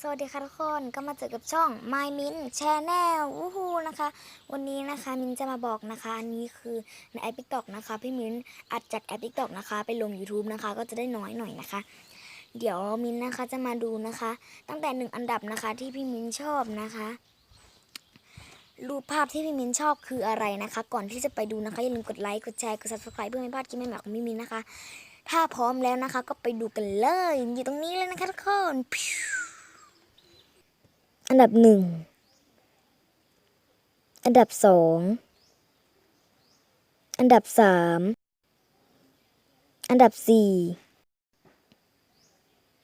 สวัสดีค่ะทุกคนก็มาเจอกับช่อง My Min Channel วู้ฮูนะคะ วันนี้นะคะมินจะมาบอกนะคะ อันนี้คือในแอป TikTok นะคะ พี่มินอัดจากแอป TikTok นะคะ ไปลง YouTube นะคะ ก็จะได้น้อยหน่อยนะคะ เดี๋ยวมินนะคะจะมาดูนะคะ ตั้งแต่หนึ่งอันดับนะคะที่พี่มินชอบนะคะรูปภาพที่พี่มินชอบคืออะไรนะคะ ก่อนที่จะไปดูนะคะอย่าลืมกดไลค์กดแชร์กด subscribe เพื่อไม่พลาดคลิปใหม่ๆของพี่มินนะคะ ถ้าพร้อมแล้วนะคะ ก็ไปดูกันเลย อยู่ตรงนี้เลยนะคะทุกคน อันดับหนึ่ง อันดับสอง อันดับสาม อันดับสี่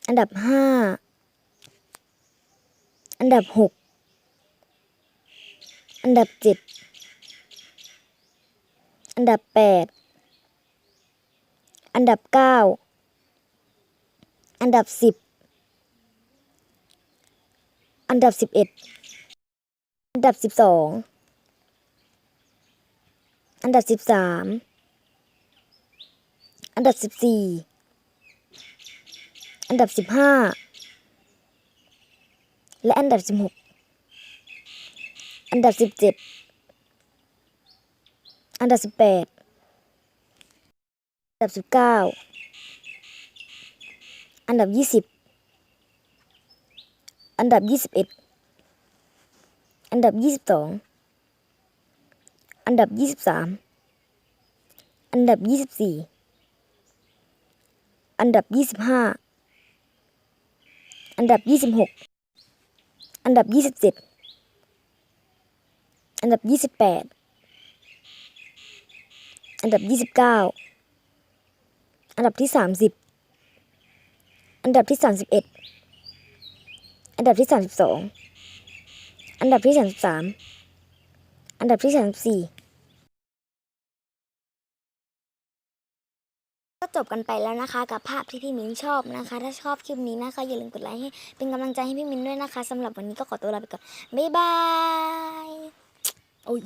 อันดับห้า อันดับหก อันดับเจ็ด อันดับแปด อันดับเก้า อันดับสิบ อันดับสิบเอ็ดอันดับสิบสองอันดับสิบสามอันดับสิบสี่อันดับสิบห้าและอันดับสิบหกอันดับสิบเจ็ดอันดับสิบแปดอันดับสิบเก้าอันดับยี่สิบ อันดับยี่สิบเอ็ดอันดับยี่สิบสองอันดับยี่สิบสามอันดับยี่สิบสี่อันดับยี่สิบห้าอันดับยี่สิบหกอันดับยี่สิบเจ็ดอันดับยี่สิบแปดอันดับยี่สิบเก้าอันดับที่สามสิบอันดับที่สามสิบเอ็ด อันดับที่สามสิบสองอันดับที่สามสิบสามอันดับที่สามสิบสี่ก็จบกันไปแล้วนะคะ กับภาพที่พี่มิ้นชอบนะคะ ถ้าชอบคลิปนี้นะคะ อย่าลืมกดไลค์ให้เป็นกำลังใจให้พี่มิ้นด้วยนะคะสำหรับวันนี้ก็ขอตัวลาไปก่อน บ๊ายบาย โอ้ย